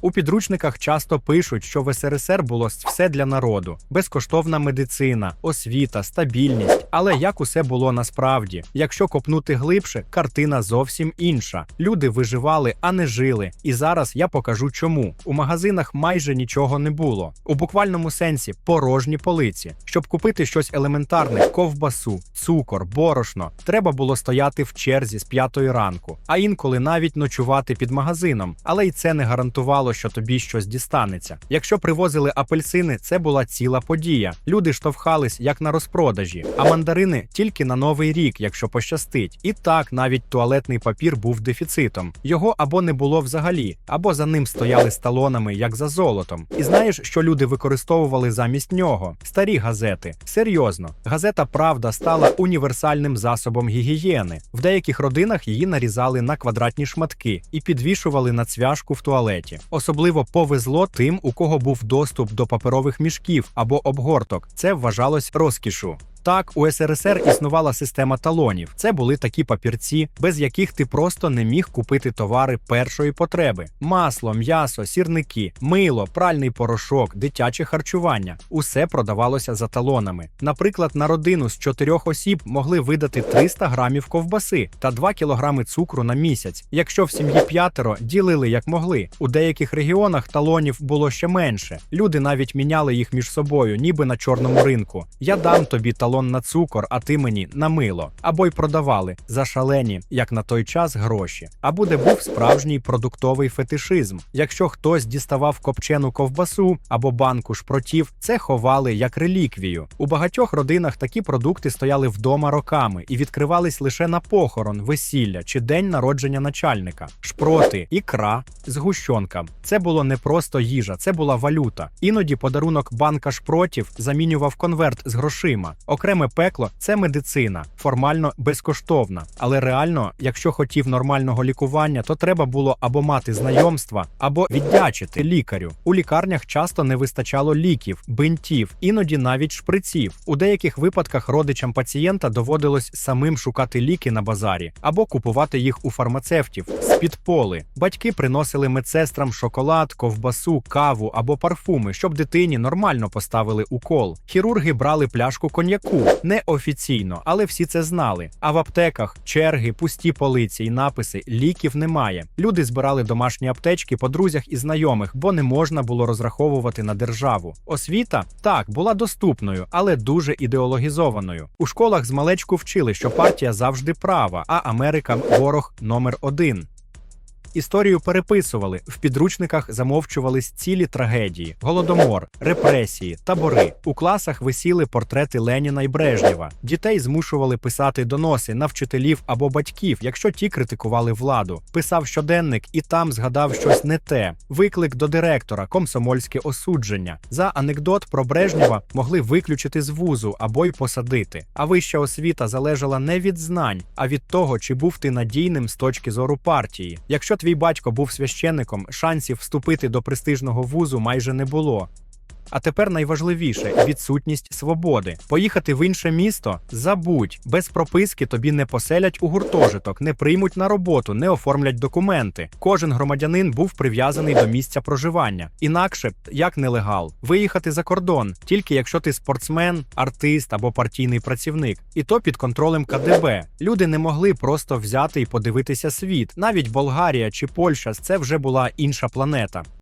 У підручниках часто пишуть, що в СРСР було все для народу: безкоштовна медицина, освіта, стабільність. Але як усе було насправді? Якщо копнути глибше, картина зовсім інша. Люди виживали, а не жили. І зараз я покажу чому. У магазинах майже нічого не було. У буквальному сенсі порожні полиці. Щоб купити щось елементарне, ковбасу, цукор, борошно, треба було стояти в черзі з п'ятої ранку, а інколи навіть ночувати під магазином. Але й це не гарантувало, що тобі щось дістанеться. Якщо привозили апельсини, це була ціла подія. Люди штовхались як на розпродажі, а мандарини тільки на новий рік, якщо пощастить. І так навіть туалетний папір був дефіцитом. Його або не було взагалі, або за ним стояли з як за золотом. І знаєш, що люди використовували замість нього? Старі газети. Серйозно, газета Правда стала універсальним засобом гігієни. В деяких родинах її нарізали на квадратні шматки і підвішували на цвяшку в туалеті. Особливо повезло тим, у кого був доступ до паперових мішків або обгорток. Це вважалось розкішу. Так, у СРСР існувала система талонів. Це були такі папірці, без яких ти просто не міг купити товари першої потреби: масло, м'ясо, сірники, мило, пральний порошок, дитяче харчування. Усе продавалося за талонами. Наприклад, на родину з чотирьох осіб могли видати 300 грамів ковбаси та 2 кілограми цукру на місяць. Якщо в сім'ї п'ятеро ділили як могли. У деяких регіонах талонів було ще менше. Люди навіть міняли їх між собою, ніби на чорному ринку. Я дам тобі талон на цукор, а ти мені на мило. Або й продавали за шалені, як на той час, гроші. Або де був справжній продуктовий фетишизм. Якщо хтось діставав копчену ковбасу або банку шпротів, це ховали як реліквію. У багатьох родинах такі продукти стояли вдома роками і відкривались лише на похорон, весілля чи день народження начальника. Шпроти, ікра, згущенка. Це було не просто їжа, це була валюта. Іноді подарунок банка шпротів замінював конверт з грошима. Окреме пекло це медицина, формально безкоштовна. Але реально, якщо хотів нормального лікування, то треба було або мати знайомства, або віддячити лікарю. У лікарнях часто не вистачало ліків, бинтів, іноді навіть шприців. У деяких випадках родичам пацієнта доводилось самим шукати ліки на базарі або купувати їх у фармацевтів з-під поли. Батьки приносили медсестрам шоколад, ковбасу, каву або парфуми, щоб дитині нормально поставили укол. Хірурги брали пляшку коньяку неофіційно, але всі це знали. А в аптеках черги, пусті полиці і написи ліків немає. Люди збирали домашні аптечки по друзях і знайомих, бо не можна було розраховувати на державу. Освіта так була доступною, але дуже ідеологізованою. У школах з малечку вчили, що партія завжди права, а Америка ворог номер один. Історію переписували в підручниках замовчувались цілі трагедії: голодомор, репресії, табори. У класах висіли портрети Леніна і Брежнєва. Дітей змушували писати доноси на вчителів або батьків, якщо ті критикували владу. Писав щоденник і там згадав щось не те. Виклик до директора, комсомольське осудження. За анекдот про Брежнєва могли виключити з вузу або й посадити. А вища освіта залежала не від знань, а від того, чи був ти надійним з точки зору партії. Якщо твій батько був священником, шансів вступити до престижного вузу майже не було. А тепер найважливіше відсутність свободи. Поїхати в інше місто забудь, без прописки тобі не поселять у гуртожиток, не приймуть на роботу, не оформлять документи. Кожен громадянин був прив'язаний до місця проживання. Інакше як нелегал, виїхати за кордон, тільки якщо ти спортсмен, артист або партійний працівник, і то під контролем КДБ. Люди не могли просто взяти і подивитися світ. Навіть Болгарія чи Польща це вже була інша планета.